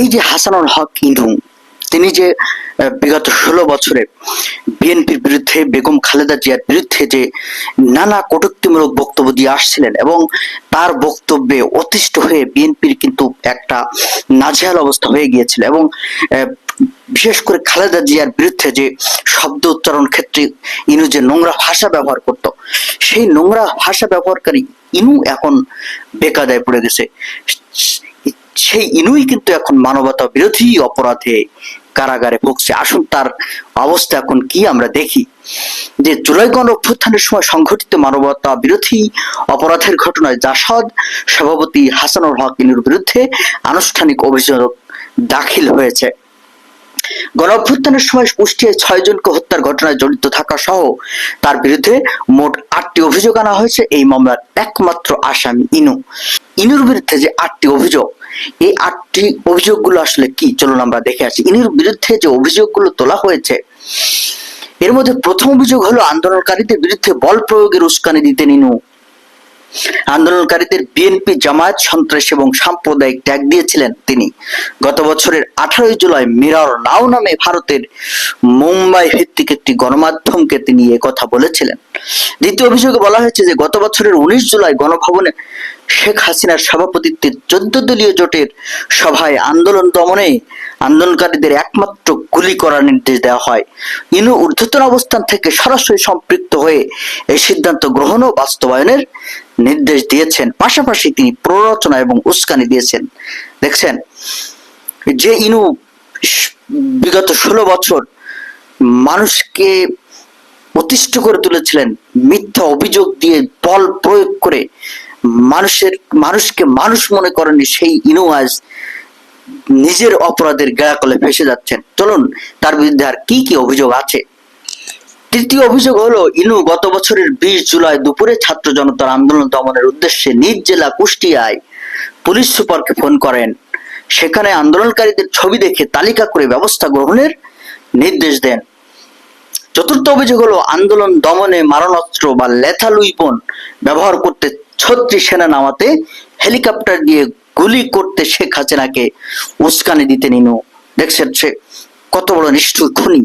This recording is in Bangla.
এই যে হাসানুল হক ইনু তিনি যে বিগত ষোলো বছরে বিএনপির বিরুদ্ধে বেগম খালেদা জিয়ার বিরুদ্ধে যে নানা কটূক্তিমূলক বক্তব্য দিয়ে আসছিলেন এবং তার বক্তব্যে অতিষ্ঠ হয়ে বিএনপির কিন্তু একটা নাজেহাল অবস্থা হয়ে গিয়েছিল এবং বিশেষ করে খালেদা জিয়ার বিরুদ্ধে যে শব্দ উচ্চারণ ক্ষেত্রে ইনু যে নোংরা ভাষা ব্যবহার করত, সেই নোংরা ভাষা ব্যবহারকারী ইনু এখন বেকাদায় পড়ে গেছে। সেই ইনুই কিন্তু এখন মানবতা বিরোধী অপরাধে কারাগারে ভুগছে। আসুন তার অবস্থা এখন কি আমরা দেখি। যে জুলাই গণ অভ্যুত্থানের সময় সংঘটিত মানবতা বিরোধী অপরাধের ঘটনায় জাসদ সভাপতি হাসানুল হক ইনুর বিরুদ্ধে আনুষ্ঠানিক অভিযোগ দাখিল হয়েছে। গণ অভ্যুত্থানের সময় কুষ্টিয়ায় ছয় জনকে হত্যার ঘটনায় জড়িত থাকা সহ তার বিরুদ্ধে মোট আটটি অভিযোগ আনা হয়েছে। এই মামলার একমাত্র আসামি ইনু। ইনুর বিরুদ্ধে যে আটটি অভিযোগ, এই আটটি অভিযোগগুলো আসলে কি? চলুন আমরা দেখে আসি। ইনুর বিরুদ্ধে যে অভিযোগগুলো তোলা হয়েছে, এর মধ্যে প্রথম অভিযোগ হলো, আন্দোলনকারীদের বিরুদ্ধে বল প্রয়োগের উস্কানি দিতে ইনু। আন্দোলনকারীদের বিএনপি জামায়াত, সন্ত্রাস এবং সাম্প্রদায়িক ট্যাগ দিয়েছিলেন তিনি। গত বছরের আঠারোই জুলাই মিরর নাও নামে ভারতের মুম্বাই ভিত্তিক একটি গণমাধ্যমকে তিনি কথা বলেছিলেন। দ্বিতীয় অভিযোগে বলা হয়েছে যে, গত বছরের উনিশ জুলাই গণভবনে শেখ হাসিনার সভাপতিত্বে চোদ্দ দলীয় জোটের সভায় আন্দোলন দমনে আন্দোলনকারীদের একমাত্র গুলি করার নির্দেশ দেওয়া হয়। ইনু ঊর্ধ্বতন অবস্থান থেকে সরাসরি সম্পৃক্ত হয়ে এই সিদ্ধান্ত গ্রহণ ও বাস্তবায়নের নির্দেশ দিয়েছেন। পাশাপাশি তিনি প্ররোচনা এবং উস্কানি দিয়েছেন। দেখছেন, যে ইনু বিগত ষোলো বছর মানুষকে অতিষ্ঠ করে তুলেছিলেন, মিথ্যা অভিযোগ দিয়ে বল প্রয়োগ করে মানুষের মানুষকে মানুষ মনে করেনি, সেই ইনু আজ নিজের অপরাধের গেড়াকলে ফেসে যাচ্ছেন। চলুন, তার বিরুদ্ধে আর কি কি অভিযোগ আছে? তৃতীয় অভিযোগ হলো, ইনু গত বছরের বিশ জুলাই দুপুরে ছাত্র জনতার আন্দোলন দমনের উদ্দেশ্যে নিজ জেলা কুষ্টিয়ায় পুলিশ সুপারকে ফোন করেন। সেখানে আন্দোলনকারীদের ছবি দেখে তালিকা করে ব্যবস্থা গ্রহণের নির্দেশ দেন। চতুর্থ অভিযোগ হলো, আন্দোলন দমনে মারণাস্ত্র বা লেথাল উইপন ব্যবহার করতে ছত্রিশ সেনা নামাতে হেলিকপ্টার দিয়ে গুলি করতে শেখ হাসিনাকে উস্কানি দিতে নিন দেখছেন সে কত বড় নিষ্ঠুর খুনি।